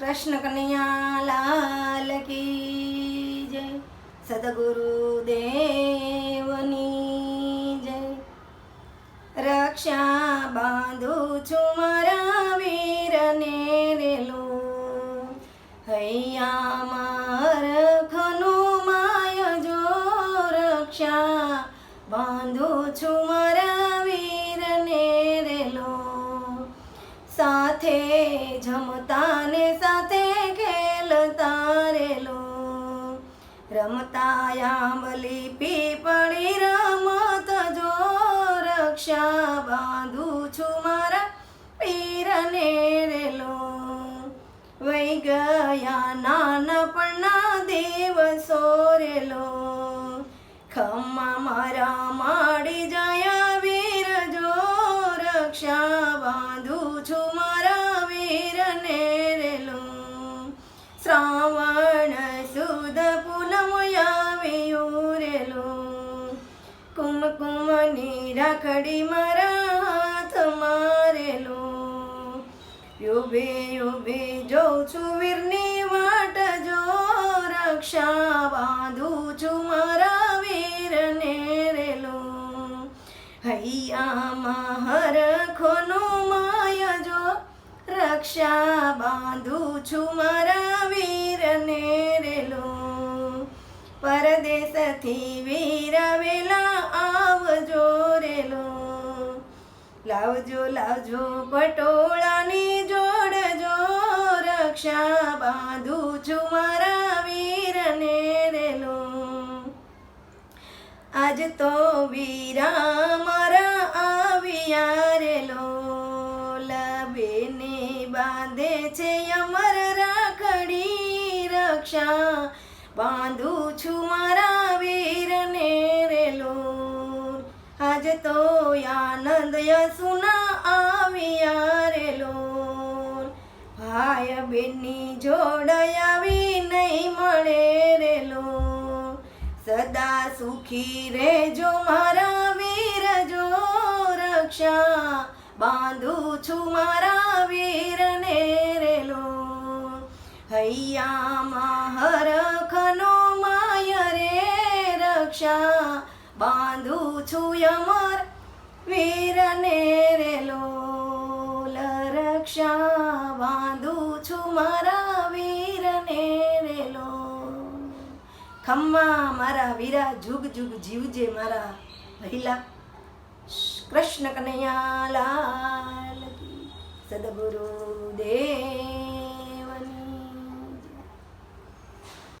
કૃષ્ણ કનૈયા લાલ કી જય. સદગુરુદેવની જય. રક્ષા બાંધું છું મારા વીરને રેલો. હૈયા માર ખનો માય જો રક્ષા બાંધું છું મારા સાથે જમતા સાથે ખેલતા રેલો રમતા આંબલી પીપળી રમત જો રક્ષા બાંધું છું મારા પીરને રેલો વહી ગયા નાનપણના દિવસો રેલો ખમ્મા મારા માડી જાય વીર જો રક્ષા રાખડી મારા હાથ મારેલો. યુભે યુભે જોઉં છું વીરની વાટ, જો રક્ષા બાંધું છું મારા વીરને રેલો. હૈયામાં હરખોનો માય, જો રક્ષા બાંધું છું મારા વીરને રેલો. પરદેશથી વીર લાવજો લાવજો, પટોળાની જોડજો રક્ષા બાંધું છું મારા વીરને રેલો. આજ તો વીરા મારા આવ્યા રેલો. લબેને બાંધે છે અમર રાખડી રક્ષા. બાંધું છું મારા તો આનંદ યસુના આવ્યા રેલો ભાઈ બેનની જોડ આવી નહીં મળે રેલો સદા સુખી રે જો મારા વીર જો રક્ષા. બાંધું છું મારા વીરને રેલો હૈયામાં હરખનો માય રે રક્ષા. બાંધું છું યમર, વીરને રેલો રક્ષા બાંધું છું મારા વીરને રેલો. ખમ્મા મારા વીરા, જુગ જુગ જીવજે મારા ભૈલા. કૃષ્ણ કનૈયા લાલ સદગુરુ દેવ